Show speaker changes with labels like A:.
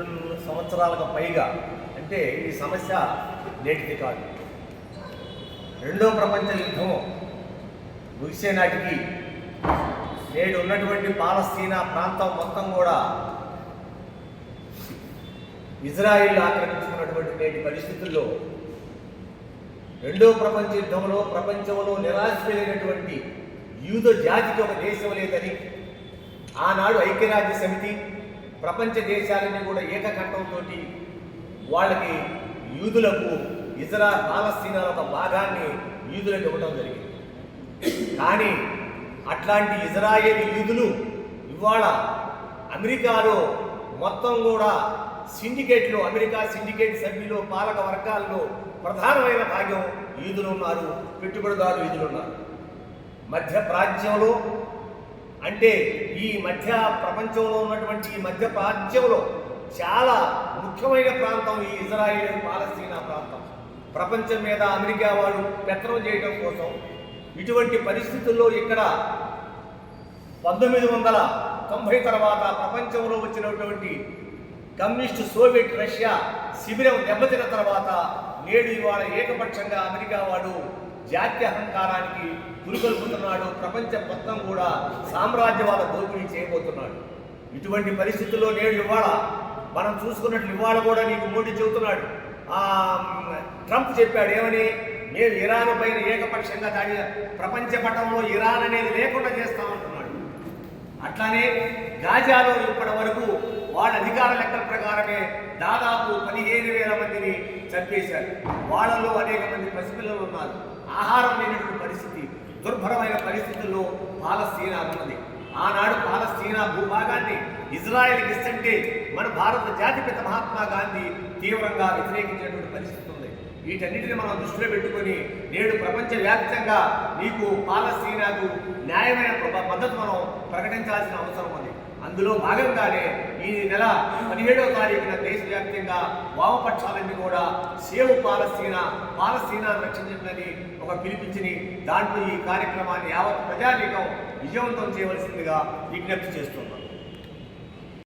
A: రెండు సంవత్సరాలకు పైగా అంటే ఈ సమస్య నేటిది కాదు. రెండో ప్రపంచ యుద్ధం ముగిసే నాటికి నేడు ఉన్నటువంటి పాలస్తీనా ప్రాంతం మొత్తం కూడా ఇజ్రాయిల్ ఆక్రమించుకున్నటువంటి నేటి పరిస్థితుల్లో రెండో ప్రపంచ యుద్ధంలో ప్రపంచంలో నిరాశమైనటువంటి యూద జాతికి ఒక దేశం లేదని ఆనాడు ఐక్యరాజ్య సమితి ప్రపంచ దేశాలన్నీ కూడా ఏకకంఠంతో వాళ్ళకి యూదులకు ఇతర పాలస్తీనాల ఒక భాగాన్ని యూదులకు ఇవ్వడం జరిగింది. కానీ అట్లాంటి ఇజ్రాయేల్ యూదులు ఇవాళ అమెరికాలో మొత్తం కూడా సిండికేట్లో అమెరికా సిండికేట్ సభ్యులు పాలక వర్గాల్లో ప్రధానమైన భాగం ఈదులు ఉన్నారు పెట్టుబడిదారులు ఈదులు ఉన్నారు. మధ్య ప్రాచ్యంలో అంటే ఈ మధ్య ప్రపంచంలో ఉన్నటువంటి ఈ మధ్య ప్రాచ్యంలో చాలా ముఖ్యమైన ప్రాంతం ఈ ఇజ్రాయిల్ పాలస్తీనా ప్రాంతం. ప్రపంచం మీద అమెరికా వాడు పెత్తనం చేయడం కోసం ఇటువంటి పరిస్థితుల్లో ఇక్కడ పంతొమ్మిది వందల తొంభై తర్వాత ప్రపంచంలో వచ్చినటువంటి కమ్యూనిస్టు సోవియట్ రష్యా శిబిరం దెబ్బతిన తర్వాత నేడు ఇవాళ ఏకపక్షంగా అమెరికా వాడు జాతీయ అహంకారానికి పురుకొల్పుతున్నాడు ప్రపంచం మొత్తం కూడా సామ్రాజ్యవాద దోపిడీ చేయబోతున్నాడు. ఇటువంటి పరిస్థితుల్లో నేడు ఇవాళ మనం చూసుకున్నట్లు ఇవాళ కూడా నీకు మోడీ చెబుతున్నాడు. ఆ ట్రంప్ చెప్పాడు ఏమని? మేము ఇరాన్ పైన ఏకపక్షంగా దాడి ప్రపంచ పటంలో ఇరాన్ అనేది లేకుండా చేస్తామంటున్నాడు అట్లానే గాజాలో ఇప్పటి వరకు వాళ్ళ అధికార లెక్కల ప్రకారమే దాదాపు పదిహేను వేల మందిని చంపేశారు. వాళ్ళలో అనేక మంది పసిపిల్లలు ఉన్నారు. ఆహారం లేనటువంటి పరిస్థితి దుర్భరమైన పరిస్థితుల్లో పాలస్తీనా ఉన్నది. ఆనాడు పాలస్తీనా భూభాగాన్ని ఇజ్రాయెల్కి ఇస్తుంటే మన భారత జాతిపిత మహాత్మా గాంధీ తీవ్రంగా వ్యతిరేకించినటువంటి పరిస్థితి ఉంది. వీటన్నిటిని మనం దృష్టిలో పెట్టుకొని నేడు ప్రపంచవ్యాప్తంగా నీకు పాలస్తీనాకు న్యాయమైన మద్దతు మనం ప్రకటించాల్సిన అవసరం ఉంది. అందులో భాగంగానే ఈ నెల పదిహేడవ తారీఖున దేశవ్యాప్తంగా వామపక్షాలన్నీ కూడా సేవ్ పాలస్తీనా పాలస్తీనా రక్షించండి ఒక పిలిపించిని దాంట్లో ఈ కార్యక్రమాన్ని యావత్ ప్రజానీకం విజయవంతం చేయవలసిందిగా విజ్ఞప్తి చేస్తున్నాం